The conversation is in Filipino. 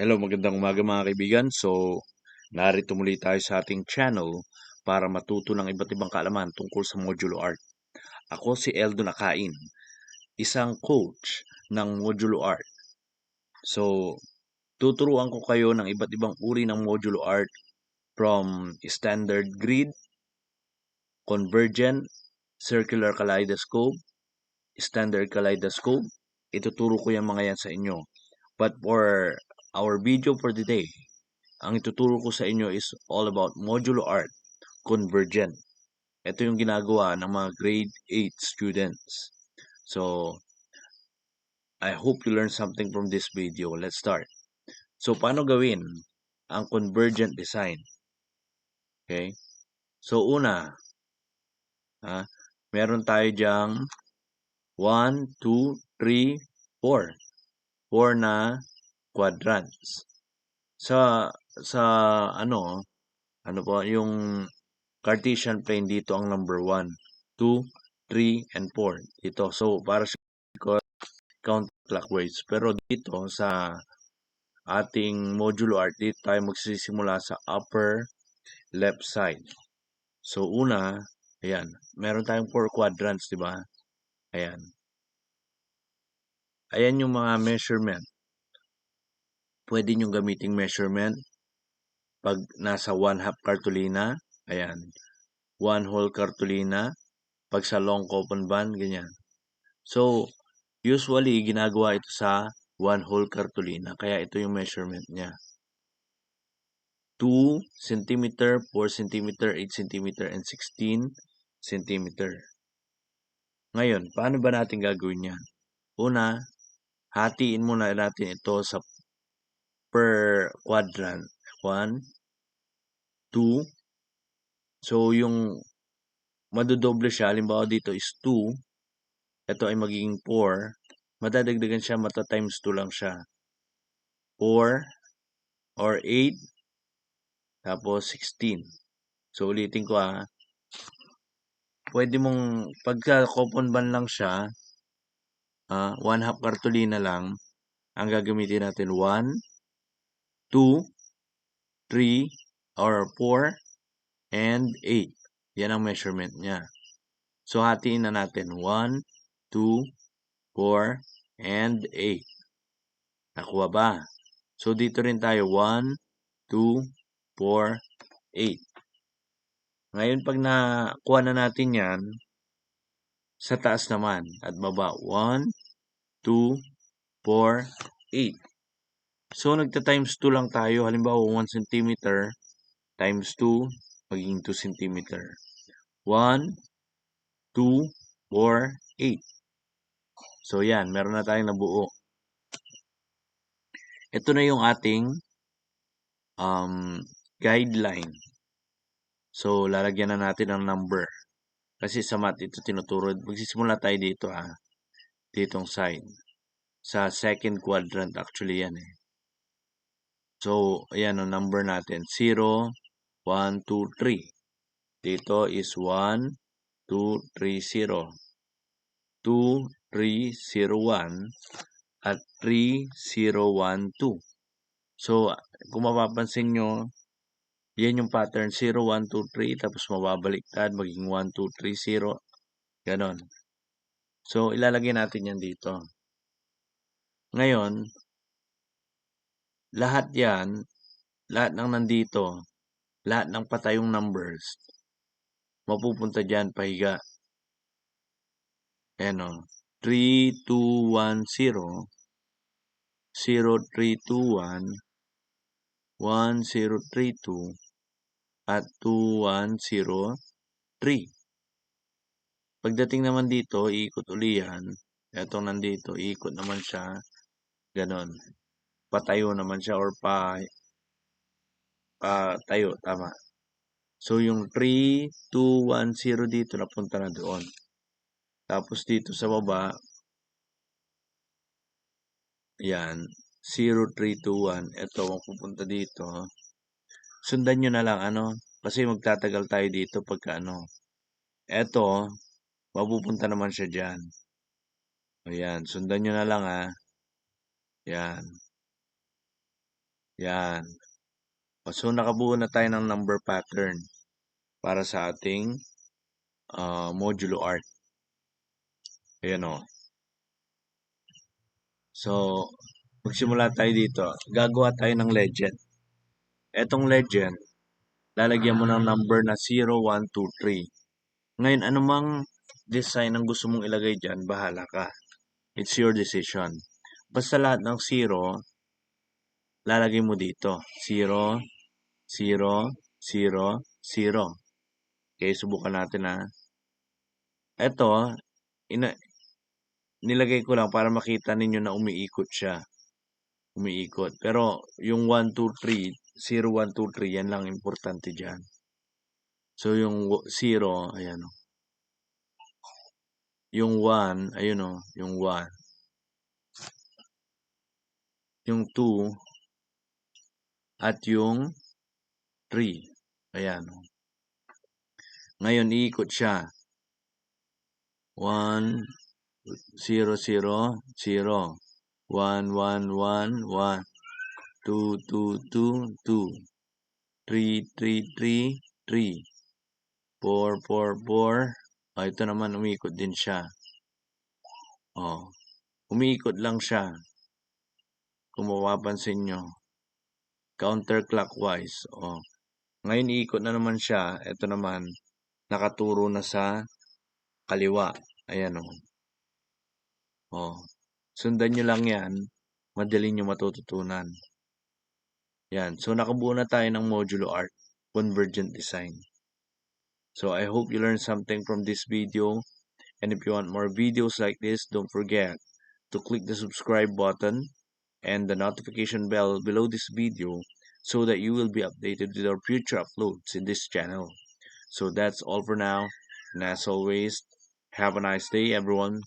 Hello, magandang umaga mga kaibigan. So, narito muli tayo sa ating channel para matuto ng iba't ibang kaalaman tungkol sa modulo art. Ako si Eldon Akain, isang coach ng modulo art. So, tuturuan ko kayo ng iba't ibang uri ng modulo art from standard grid, convergent, circular kaleidoscope, standard kaleidoscope. Ituturo ko yung mga yan sa inyo. But for our video for today, ang ituturo ko sa inyo is all about modulo art, convergent. Ito yung ginagawa ng mga grade 8 students. So, I hope you learn something from this video. Let's start. So, paano gawin ang convergent design? Okay? So, una, ha, meron tayo diyang 1, 2, 3, 4. 4 na quadrants. Sa sa ano, ano po, yung Cartesian plane dito ang number 1, 2, 3, and 4. Dito. So, para sa counterclockwise. Pero dito sa ating modulo art, dito tayo magsisimula sa upper left side. So, una, ayan, meron tayong 4 quadrants, di ba? Ayan. Ayan yung mga measurement. Pwede nyo gamiting measurement pag nasa 1 half cartolina. Ayan. 1 whole cartolina. Pag sa long coupon band, ganyan. So, usually, ginagawa ito sa 1 whole cartolina. Kaya ito yung measurement niya. 2 cm, 4 cm, 8 cm, and 16 cm. Ngayon, paano ba natin gagawin yan? Una, hatiin muna natin ito sa per quadrant. 1, 2. So, yung madodoble siya, halimbawa dito is 2. Ito ay magiging 4. Madadagdagan siya, mata times 2 lang siya. 4 or 8 tapos 16. So, ulitin ko ha. Pwede mong, pagka coupon ban lang siya, uh, 1 half cartolina lang, ang gagamitin natin 1, 2, 3, or 4, and 8. Yan ang measurement niya. So, hatiin na natin 1, 2, 4, and 8. Nakuha ba? So, dito rin tayo 1, 2, 4, 8. Ngayon, pag nakuha na natin yan, sa taas naman at baba, 1, 2, 4, 8. So, nagta-times 2 lang tayo. Halimbawa, 1 cm times 2, magiging 2 cm. 1, 2, 4, 8. So, yan. Meron na tayong nabuo. Ito na yung ating um, guideline. So, lalagyan na natin ng number. Kasi sa math, ito tinuturo. Magsisimula tayo dito, ah. Ditong side. Sa second quadrant, actually, yan, eh. So, ayan ang number natin. 0, 1, 2, 3. Dito is 1, 2, 3, 0. 2, 3, 0, 1. At 3, 0, 1, 2. So, kung mapapansin nyo, yan yung pattern 0, 1, 2, 3 tapos mababaliktad maging 1, 2, 3, 0. Ganon. So, ilalagay natin yan dito. Ngayon, lahat yan, lahat ng nandito, lahat ng patayong numbers, mapupunta dyan pahiga. Ayan o. 3, 2, 1, 0. 0, 3, 2, 1. 1, 0, 3, 2 at 2103. Pagdating naman dito, iikot uli yan. Ito nandito, iikot naman siya. Ganon. Patayo naman siya or pa tayo, tama. So, yung 3, 2, 1, 0 dito, napunta na doon. Tapos dito sa baba, yan, 0, 3, 2, 1. Ito, pupunta dito sundan nyo na lang ano kasi magtatagal tayo dito pagka ano eto mapupunta naman siya dyan ayan sundan nyo na lang ha yan Yan. O, so, nakabuo na tayo ng number pattern para sa ating uh, modulo art. Ayan o. So, magsimula tayo dito. Gagawa tayo ng legend. Etong legend, lalagyan mo ng number na 0, 1, 2, 3. Ngayon, anumang design ang gusto mong ilagay dyan, bahala ka. It's your decision. Basta lahat ng 0, lalagay mo dito. 0, 0, 0, 0. Okay, subukan natin ha. Ito, ina, nilagay ko lang para makita ninyo na umiikot siya. Umiikot. Pero yung 1, 2, 3, 0, 1, 2, 3, yan lang importante dyan. So yung 0, ayan o. Yung 1, ayun o, yung 1. Yung 2, at yung 3. Ayan. Ngayon, iikot siya. 1, 0, 0, 0. 1, 1, 1, 1. 2, 2, 2, 2. 3, 3, 3, 3. 4, 4, 4. Oh, ito naman, umiikot din siya. Oh, umiikot lang siya. Kung mapapansin nyo. Counterclockwise. Oh. Ngayon, iikot na naman siya. Ito naman, nakaturo na sa kaliwa. Ayan o. Oh. oh. Sundan nyo lang yan. Madali nyo matututunan. Yan. So, nakabuo na tayo ng modulo art. Convergent design. So, I hope you learned something from this video. And if you want more videos like this, don't forget to click the subscribe button and the notification bell below this video so that you will be updated with our future uploads in this channel. So that's all for now. And as always, have a nice day, everyone.